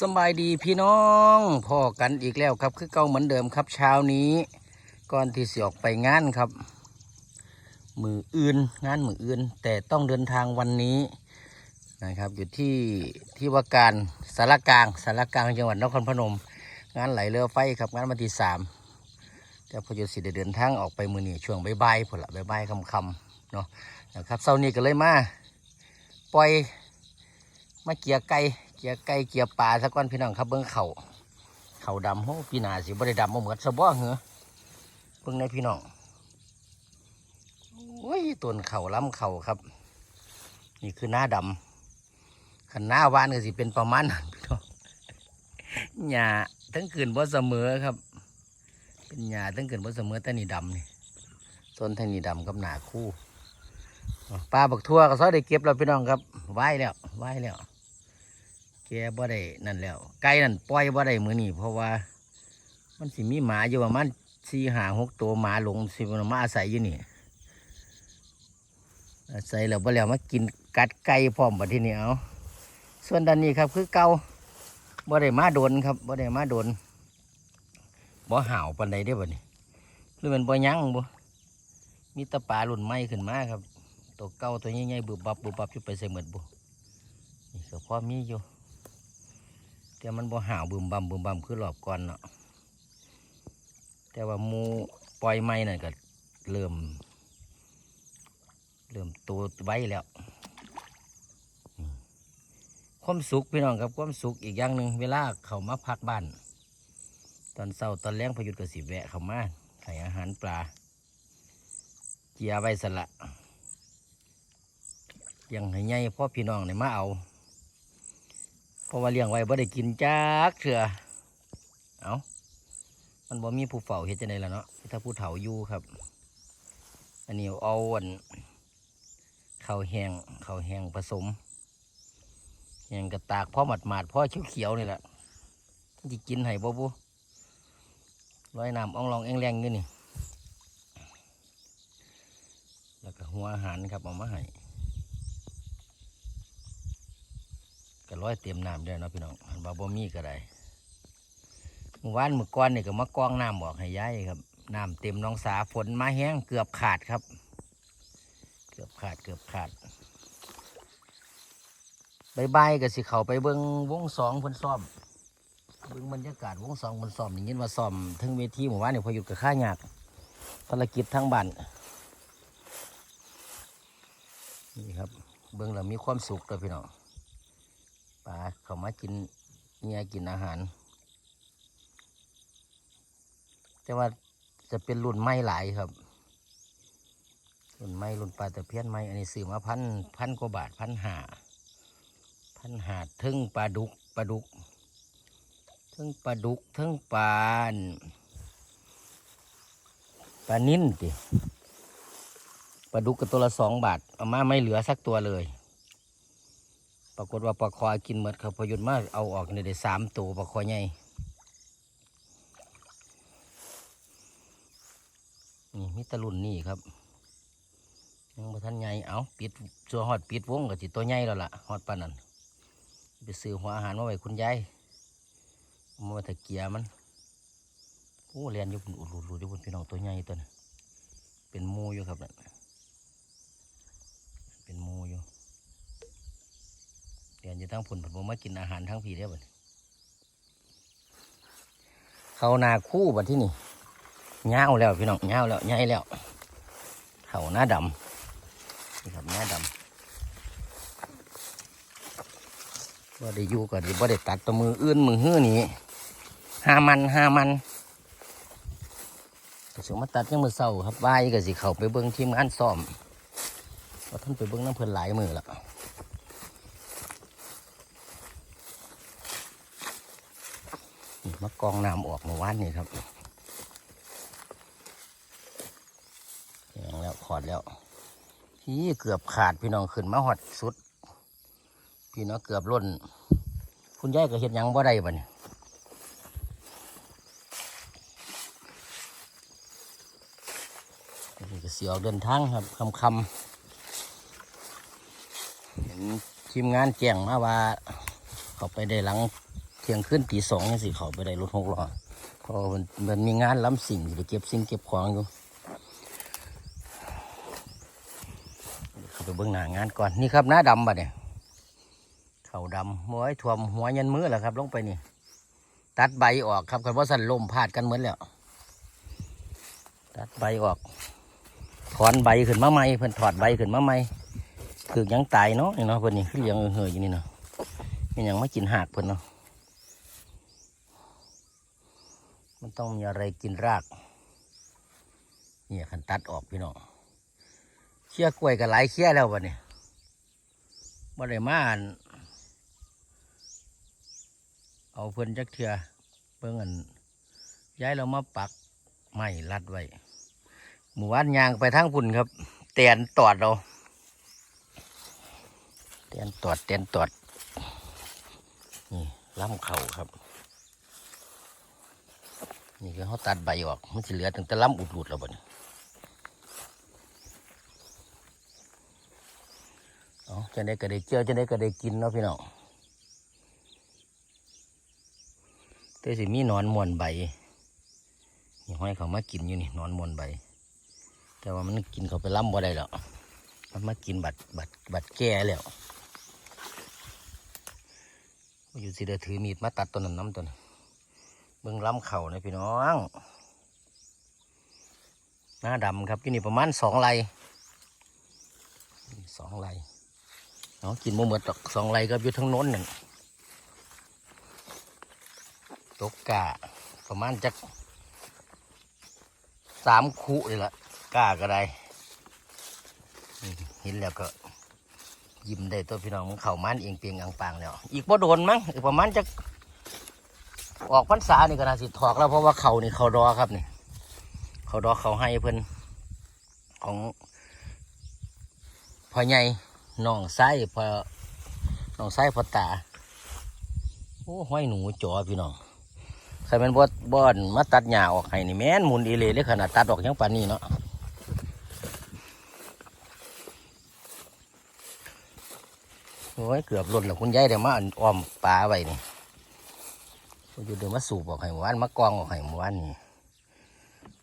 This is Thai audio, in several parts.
สบายดีพี่น้องพ่อกันอีกแล้วครับ คือเก่าเหมือนเดิมครับ เช้านี้ก่อนที่สิออกไปงานครับ มืออื่นงานมืออื่น แต่ต้องเดินทางวันนี้นะครับ อยู่ที่ที่ว่าการสารกลางสารกลางจังหวัดนครพนม งานไหลเรือไฟครับงานวันที่สามแต่พอจุสิได้เดินทางออกไปมือนี่ช่วงบ่ายๆพอละบ่ายๆคำๆเนาะนะครับเช้านี้ก็เลยมาปล่อยมาเกียร์ไก่ เกียร์ไก่เกียร์ปลาสักก้อนพี่น้องครับเบิ้งเขาเขาดำโอ้พี่นาสิบ่ได้ดำมาเหมือนสะบ้อเหรอเบิ้งในพี่น้องโอ้ยต้นเขาล้ำเขาครับ นี่คือหน้าดำขันหน้าวานก็สิเป็นประมาณนั้นพี่น้องหญ้าทั้งคืนบ่เสมอครับ เป็นหญ้าทั้งคืนบ่เสมอแต่นี่ดำนี่ต้นทางนี้ดำกับหนาคู่ปลาบักทั่วก็ซอยได้เก็บแล้วพี่น้องครับไหวแล้วไหวแล้ว แกบ่ได้นั่นแล้ว ไก่นั่นปล่อยบ่ได้มือนี่เพราะว่า มันสิมีหมาอยู่ประมาณสี่หาหกตัวหมาหลงสิมันมาอาศัยอยู่นี่ อาศัยแล้วบ่แล้วมากินกัดไก่พร้อมบัดที่นี้เอาส่วนด้านนี้ครับคือเก่าบ่ได้มาโดนครับบ่ได้มาโดนบ่ห่าวปานใดได้บ่นี่หรือมันบ่ยั้งบ่มีตะปลาหลุ่นไม้ขึ้นมาครับ ตัวเก่าตัวใหญ่ๆบึบบับบึบบับอยู่ไปใส่หมดบ่นี่ก็พอมีอยู่ แต่มันบ่ห่าวบึมบัมบึมบัมคือรอบก่อนเนาะแต่ว่ามูปล่อยไม้นั่นก็เริ่ม เริ่มโตไว้แล้ว ความสุขพี่น้องครับความสุขอีกอย่างหนึ่งเวลาเขามาพักบ้าน ตอนเช้าตอนแรงพยุทธกสิแวะเขามาให้อาหารปลาเจียไว้สละยังให้ใหญ่พ่อพี่น้องเนี่ยมาเอา เพราะว่าเลี้ยงไว้บ่ได้กินจักเถื่อเอามันบ่มีผู้เฝ้าเฮ็ดจังไดล่ะเนาะถ้าผู้เฒ่าอยู่ครับ อันนี้เอาอันข้าวแห้งข้าวแห้งผสมแห้งกระตากพ่อหมัดหมาดๆพ่อเขียวๆนี่แหละจะกินให้บ่บุร้อยน้ำอ่องลองเองแรงอยู่นี่ แล้วก็หัวอาหารครับเอามาให้ ก็ร้อยเตรียมน้ำด้วยเนาะพี่น้องบาบ่มีก็ได้เมื่อวานเมื่อก่อนนี่ก็มากองน้ำบอกให้ย้ายครับน้ำเต็มน้องสาฝนมาแห้งเกือบขาดครับ เกือบขาดเกือบขาดบายบก็สิเขาไปเบิ้งวงสองพนซ้อมเบิ้งบรรยากาศวงสองพนซ้อมนี่ยินว่าซ้อมถึงเวทีเมื่อวานนี่พอหยุดกับข้าหยากภารกิจทั้งบ้านนี่ครับ เบิ้งแล้วมีความสุขเลยพี่น้อง ปลาเขามากินเนี่ยกินอาหาร แต่ว่าจะเป็นรุ่นไม้หลายครับ รุ่นไม้รุ่นปลาตะเพียนไม้อันนี้ซื้อมาพันพันกว่าบาทพันหาพันหาทึ่งปลาดุกปลาดุกทึ่งปลาดุกทึ่งปลาอันปลานิ่นติปลาดุกก็ตัวละสองบาทเอามาไม่เหลือสักตัวเลย ปรากฏว่าปลาคอยกินหมดครับพอหยุดมาเอาออกเนี่ยได้สามตัวปลาคอยใหญ่นี่มิตรลุ่นนี่ครับยังบ่ทันใหญ่เอาปิดชัวฮอดปิดวงกับจิตัวใหญ่แล้วล่ะฮอดปานนั้นไปซื้อหัวอาหารมาไว้คุณยายมาไว้ตะเกียมันโอ้เรียนอยู่คุณอุดรูดอยู่คุณพี่น้องตัวใหญ่ตัวนั้เป็นมูอยู่ครับนั่นเป็นหมูอยู่ เดี๋ยวจะทั้งผุนผมมากินอาหารทั้งผีได้บ่เนี่ยเขานาคู่บัดที่นี่เงาแล้วพี่น้องเงาแล้วใหญ่แล้วเขาหน้าดำนี่ครับหน้าดำว่าได้อยู่ก่อนที่ว่าได้ตัดตัวมืออื่นมือหื้อนี่ห้ามันห้ามันก็สิมาตัดยังมือเศร้าครับว่ายก็สิเขาไปเบิ้งทีมงานซ้อมว่าท่านไปเบิ้งน้ำเพลินหลายมือแล้ว นี่มา กองน้ำออกเมื่อวานนี่ครับอย่างแล้วขอดแล้วพี่เกือบขาดพี่น้องขึ้นมาหอดสุด พี่น้องเกือบล้น คุณยายก็เห็นยังบ่ได้บ่เนี่ยเสียวเดินทางครับคำคำเห็นทีมงานแจ้งมาว่า เขาไปได้หลัง ที่ยงคืนตีสองสิเขาไปได้รถหกล้อเพราะมันมันมีงานล้ำสิ่งสิไปเก็บสิ่งเก็บของอยู่เขาไปเบื้องหน้างานก่อนนี่ครับหน้าดำบ่เนี่ยเขาดำหัวไอ้ถ่วมหัวยันมือแหละครับ ลงไปนี่ ตัดใบออกครับคันว่าสั่นลมพาดกันเหมือนแล้ว ตัดใบออก ถอนใบขึ้นมาใหม่เพิ่นถอดใบขึ้นมาใหม่คือยังตายเนาะนี่เนาะเพิ่นนี่คือเลี้ยงเหืออยู่นี่เนาะมันยังไม่กินหากเพิ่นเนาะ มันต้องมีอะไรกินรากเนี่ยคันตัดออกพี่น้องเชี่ยกล้วยกับหลายเชี่ยแล้ววะเนี่ยบ่ได้มาเอาเพิ่นจักเทือเบิ่งอันย้ายเรามาปักไม้รัดไว้หมู่บ้านยางไปทางพุ่นครับเตียนตอดเราเตียนตอดเตียนตอดนี่ล้ำเข่าครับ นี่คือเขาตัดใบออกมันจะเหลือตั้งแต่ล้ำอุดหลุดแล้วบ่เนี่ยเอจะได้ก็ได้เจียวจะได้ก็ได้กินเนาะพี่น้องแต่สิมีนอนมวนใบนี่ห้อยเขามากินอยู่นี่นอนมวนใบ แต่ว่ามันกินเขาไปล้ำบ่ได้แล้วมันมากินบัดบัดบัดแก่แล้วอยู่สิเดถือมีดมาตัดต้นนั้นน้ำต้นน เบิ่งล้ำเข่านะพี่น้อง หน้าดำครับที่นี่ประมาณสองไร่สองไร่เนาะกินบ่หมดดอกสองไร่ก็อยู่ทั้งน้นหนึ่งตกกะประมาณจักสามคุเลยละกล้าก็ได้เห็นแล้วก็ยิ้มได้ตัวพี่น้องมันเข่ามันเองเปียงอังปางแล้ว อีกบ่โดนมั้งอีกประมาณจะ ออกพรรษานี่ก็น่าสิถอกแล้วเพราะว่าเขานี่เขารอครับนี่ เขารอเขาให้เพิ่นของพ่อใหญ่น้องไส้พ่อน้องไส้พ่อตาโอ้ห้อยหนูจอพี่น้องใครเป็นบอบ่อนมาตัดหญ้าออกให้นี่แม่นมุนอีเลยเลยขนาดตัดออกยังปานนี้เนาะโอ้ยเกือบหล่นแล้วคุณยายเดี๋ยวมาอ้อมปลาไว้นี่ อยู่เดี๋ยวมาสูบออกให้หมู่บ้านมากองออกให้หมู่บ้านนี่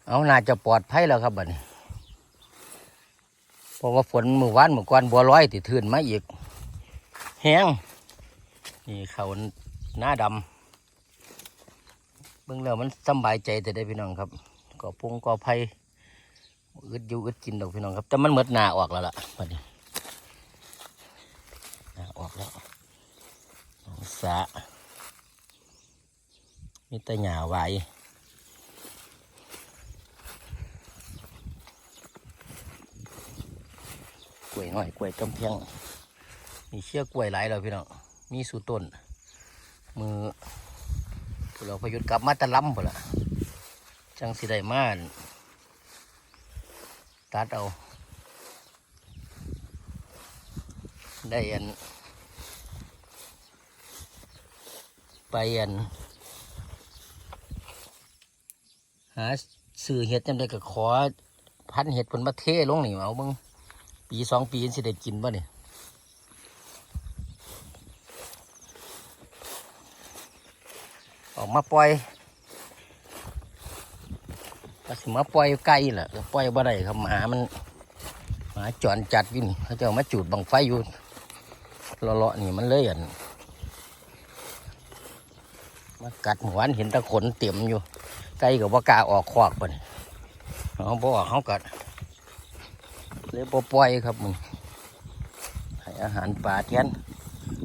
เอาน่าจะปลอดภัยแล้วครับบัดนี้เพราะว่าฝนเมื่อวานเมื่อก่อนบัวลอยติดทื่นมาอีกแห้งนี่เขาหน้าดำเบิ่งแล้วมันสบายใจแต่ได้พี่น้องครับก่อพุงก่อไผ่อึดอยู่อึดกินดอกพี่น้องครับแต่มันเหมือดหนาออกแล้วล่ะบัดนี้หนาออกแล้วสะ มีแต่หญ้าไหวกล้วยน้อยกล้วยต้มเพียง มีเชือกกล้วยหลายแล้วพี่น้องมีสูต้น มือเราพยุดกลับมาตะล้ำพุ่ละจังสิได้มานตัดเอา ได้อันไปอัน หาสื่อเห็ดจำได้ก็ขอ พันเห็ดผลมาเทลงนี่เอาบิ่งปีสองปีสิได้กินบ่เนี่ยออกมาปล่อยก็สิมาปล่อยไก่แหละปล่อยบ่ได้ครับหมามันหมาจรจัดอยู่นี่เขาจะเอมาจูดบังไฟอยู่เลาะๆนี่มันเลยอันมากัดหัวอันเห็นตะขนเต็มอยู่ ก่กับว่ากล้าออกควักปนเขาบอกเขากัดเลยบ่ปล่อยครับมึงให้อาหารปลาเทียน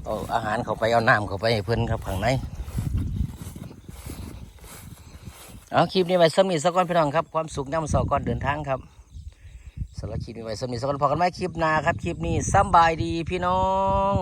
เอาอาหารเขาไปเอาน้ำเขาไปให้เพื่อนครับข้างในเอาคลิปนี้ไว้สมีสกก่อนพี่น้องครับความสุขย่ำสอก่อนเดินทางครับสำหรับคลิปนี้ไว้สมีสกก่อนพอกันไหมคลิปหน้าครับคลิปนี้สบายดีพี่น้อง